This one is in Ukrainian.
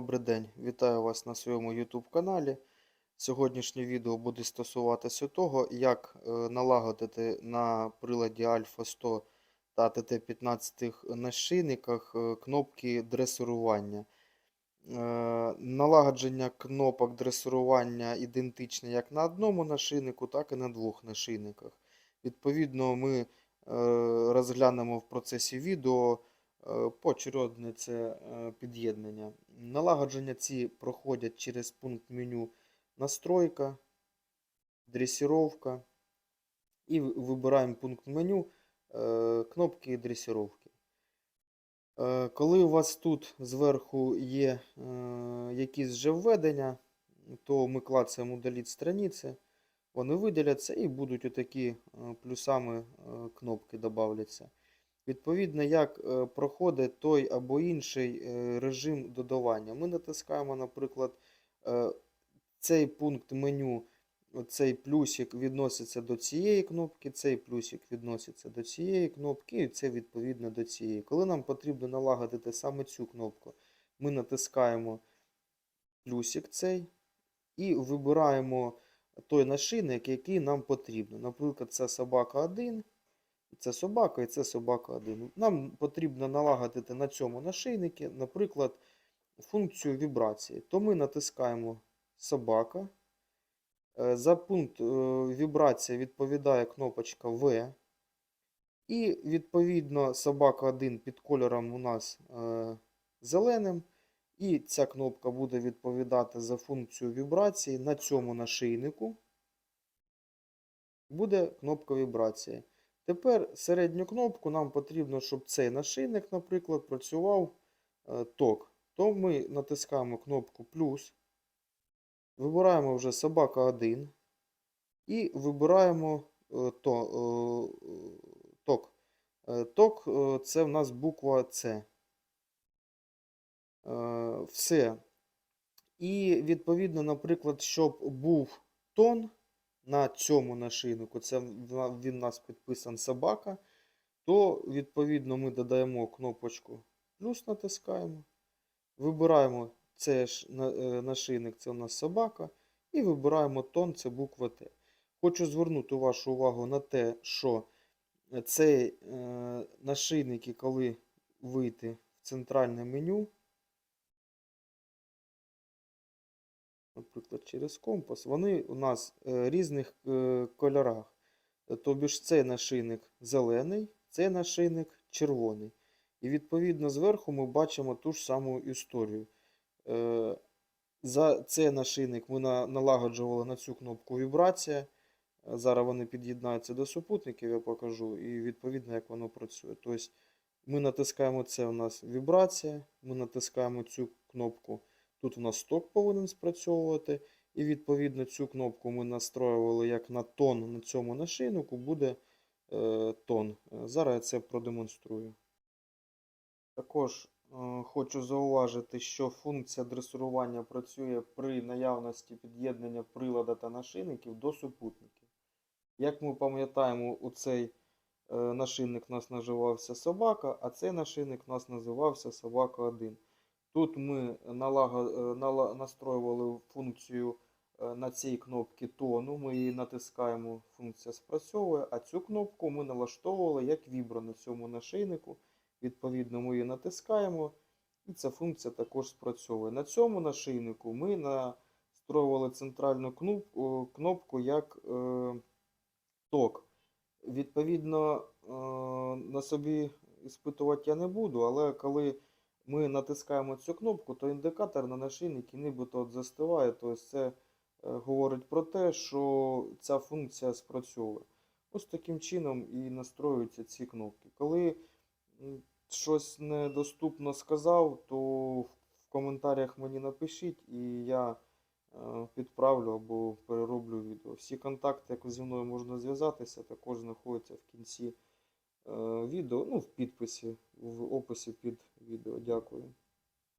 Добрий день, вітаю вас на своєму YouTube каналі. Сьогоднішнє відео буде стосуватися того, як е, налагодити на приладі Alpha 100 та TT15 нашийниках е, кнопки дресирування. Е, Налагодження кнопок дресирування ідентичне як на одному нашийнику, так і на двох нашийниках. Відповідно, ми розглянемо в процесі відео е, поочередне це е, під'єднання. Налагодження ці проходять через пункт меню Настройка, дресіровка. І вибираємо пункт меню е, кнопки дресіровки. Коли у вас тут зверху є якісь вже введення, то ми клацаємо удаліть страниці, вони видаляться і будуть отакі плюсами кнопки додавляться. Відповідно, як е, проходить той або інший е, режим додавання. Ми натискаємо, наприклад, е, цей пункт меню, цей плюсик відноситься до цієї кнопки, цей плюсик відноситься до цієї кнопки, і це відповідно до цієї. Коли нам потрібно налагодити саме цю кнопку, ми натискаємо плюсик цей і вибираємо той нашийник, який нам потрібно. Наприклад, це собака 1. Це собака і це собака 1. Нам потрібно налагодити на цьому нашийники, наприклад, функцію вібрації. То ми натискаємо собака. Е, За пункт е, вібрація відповідає кнопочка В. І відповідно собака 1 під кольором у нас е, зеленим. І ця кнопка буде відповідати за функцію вібрації на цьому нашийнику. Буде кнопка вібрації. Тепер середню кнопку нам потрібно, щоб цей нашийник, наприклад, працював е, ток. То ми натискаємо кнопку плюс, вибираємо вже собака 1 і вибираємо е, то, е, ток. Ток це в нас буква С. Все. І відповідно, наприклад, щоб був тон на цьому нашийнику, це він у нас підписан собака, то відповідно ми додаємо кнопочку плюс натискаємо. Вибираємо цей ж е, нашийник, це у нас собака, і вибираємо тон, це буква Т. Хочу звернути вашу увагу на те, що цей е, нашийники, коли вийти в центральне меню, наприклад, через компас, вони у нас е, різних е, кольорах. Тобі ж цей нашийник зелений, цей нашийник червоний. І відповідно зверху ми бачимо ту ж саму історію. Е, За цей нашийник ми на- налагоджували на цю кнопку вібрація. Зараз вони під'єднаються до супутників, я покажу, і відповідно, як воно працює. Тобто ми натискаємо це у нас вібрація, ми натискаємо цю кнопку. Тут у нас ток повинен спрацьовувати. І відповідно цю кнопку ми настроювали як на тон на цьому нашийнику, буде е, тон. Е, Зараз я це продемонструю. Також е, хочу зауважити, що функція дресирування працює при наявності під'єднання прилада та нашийників до супутників. Як ми пам'ятаємо, у цей е, нашийник у нас називався собака, а цей нашийник у нас називався собака 1. Тут ми е, настроювали функцію е, на цій кнопці тону. Ми її натискаємо, функція спрацьовує, а цю кнопку ми налаштовували як вібро на цьому нашийнику. Відповідно, ми її натискаємо, і ця функція також спрацьовує. На цьому нашийнику ми настроювали центральну кнопку, як е, ток. Відповідно, на собі іспитувати я не буду, але коли ми натискаємо цю кнопку, то індикатор на нашийнику нібито от застиває. Тобто це е, говорить про те, що ця функція спрацьовує. Ось таким чином і настроюються ці кнопки. Коли щось недоступно сказав, то в коментарях мені напишіть, і я е, підправлю або перероблю відео. Всі контакти, як зі мною можна зв'язатися, також знаходяться в кінці відео, ну, в підписі, в описі під відео. Дякую.